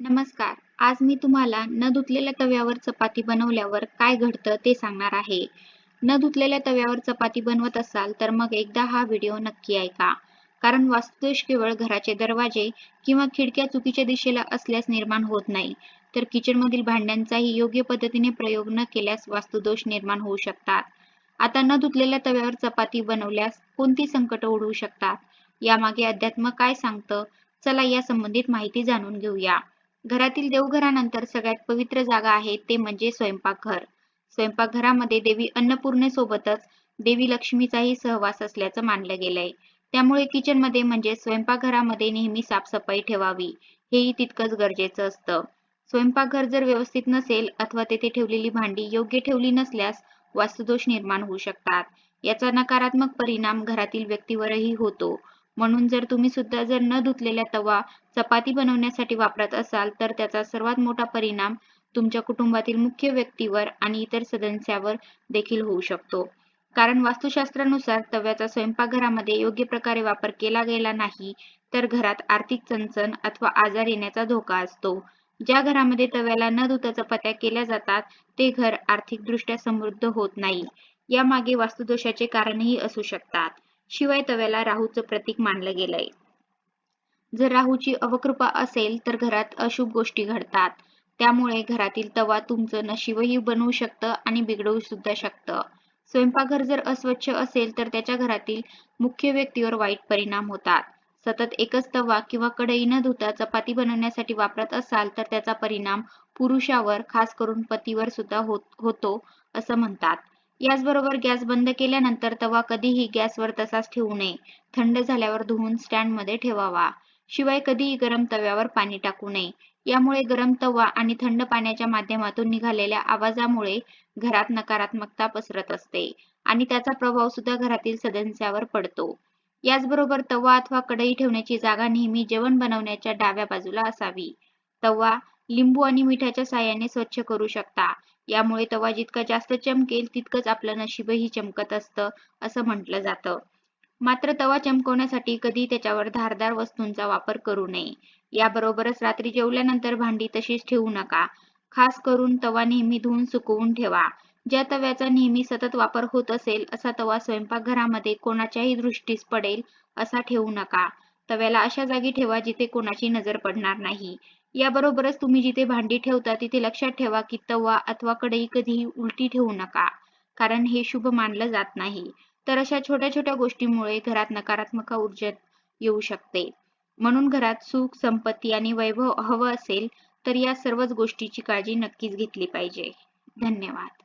नमस्कार. आज मी तुम्हाला न धुतलेल्या तव्यावर चपाती बनवल्यावर काय घडतं ते सांगणार आहे. न धुतलेल्या तव्यावर चपाती बनवत असाल तर मग एकदा हा व्हिडिओ नक्की ऐका. कारण वास्तुदोष केवळ घराचे दरवाजे किंवा खिडक्या चुकीच्या दिशेला असल्यास निर्माण होत नाही. तर किचनमधील भांड्यांचाही योग्य पद्धतीने प्रयोग न केल्यास वास्तुदोष निर्माण होऊ शकतात. आता न धुतलेल्या तव्यावर चपाती बनवल्यास कोणती संकट ओढवू शकतात? यामागे अध्यात्म काय सांगतं? चला या संबंधित माहिती जाणून घेऊया. घरातील देवघरानंतर सगळ्यात पवित्र जागा आहे ते म्हणजे स्वयंपाकघर. स्वयंपाकघरामध्ये देवी अन्नपूर्णेसोबतच देवी लक्ष्मीचाही सहवास असल्याचं मानलं गेलंय. त्यामुळे किचनमध्ये म्हणजे स्वयंपाकघरामध्ये नेहमी साफसफाई ठेवावी हेही तितकंच गरजेचं असतं. स्वयंपाकघर जर व्यवस्थित नसेल अथवा तेथे ठेवलेली भांडी योग्य ठेवली नसल्यास वास्तुदोष निर्माण होऊ शकतात. याचा नकारात्मक परिणाम घरातील व्यक्तीवरही होतो. म्हणून जर तुम्ही सुद्धा जर न धुतलेल्या तवा चपाती बनवण्यासाठी वापरत असाल तर त्याचा सर्वात मोठा परिणाम तुमच्या कुटुंबातील मुख्य व्यक्तीवर आणि इतर सदस्यावर देखील होऊ शकतो. कारण वास्तुशास्त्रानुसार तव्याचा स्वयंपाकघरामध्ये योग्य प्रकारे वापर केला गेला नाही तर घरात आर्थिक चणचण अथवा आजार येण्याचा धोका असतो. ज्या घरामध्ये तव्याला न धुता चपात्या केल्या जातात ते घर आर्थिकदृष्ट्या समृद्ध होत नाही. यामागे वास्तुदोषाचे कारणही असू शकतात. शिवाय तव्याला राहूचं प्रतीक मानलं गेलंय. जर राहूची अवकृपा असेल तर घरात अशुभ गोष्टी घडतात. त्यामुळे घरातील तवा तुमचं नशीबही बनवू शकतं आणि बिघडवू सुद्धा शकतं. स्वयंपाकघर जर अस्वच्छ असेल तर त्याच्या घरातील मुख्य व्यक्तीवर वाईट परिणाम होतात. सतत एकच तवा किंवा कढई न धुता चपाती बनवण्यासाठी वापरत असाल तर त्याचा परिणाम पुरुषावर खास करून पतीवर सुद्धा होत होतो असं म्हणतात. याचबरोबर गॅस बंद केल्यानंतर तवा कधीही गॅसवर तसाच ठेवू नये. थंड झाल्यावर धुवून स्टँडमध्ये ठेवावा. शिवाय कधीही गरम तव्यावर पाणी टाकू नये. यामुळे गरम तवा आणि थंड पाण्याच्या माध्यमातून निघालेल्या आवाजामुळे घरात नकारात्मकता पसरत असते आणि त्याचा प्रभाव सुद्धा घरातील सदस्यावर पडतो. याचबरोबर तवा अथवा कढई ठेवण्याची जागा नेहमी जेवण बनवण्याच्या डाव्या बाजूला असावी. तवा लिंबू आणि मिठाच्या साह्याने स्वच्छ करू शकता. यामुळे तवा जितका जास्त चमकेल तितकंच आपलं नशीबही चमकत असतं असं म्हटलं जातं. मात्र तवा चमकवण्यासाठी कधी त्याच्यावर धारदार वस्तूंचा वापर करू नये. याबरोबरच रात्री जेवल्यानंतर भांडी तशीच ठेवू नका. खास करून तवा नेहमी धुवून सुकवून ठेवा. ज्या तव्याचा नेहमी सतत वापर होत असेल असा तवा स्वयंपाकघरामध्ये कोणाच्याही दृष्टीस पडेल असा ठेवू नका. तव्याला अशा जागी ठेवा जिथे कोणाची नजर पडणार नाही. याबरोबरच तुम्ही जिथे भांडी ठेवता तिथे लक्षात ठेवा की तवा अथवा कढई कधीही उलटी ठेवू नका कारण हे शुभ मानलं जात नाही. तर अशा छोट्या छोट्या गोष्टीमुळे घरात नकारात्मक ऊर्जा येऊ शकते. म्हणून घरात सुख संपत्ती आणि वैभव हवं असेल तर या सर्वच गोष्टीची काळजी नक्कीच घेतली पाहिजे. धन्यवाद.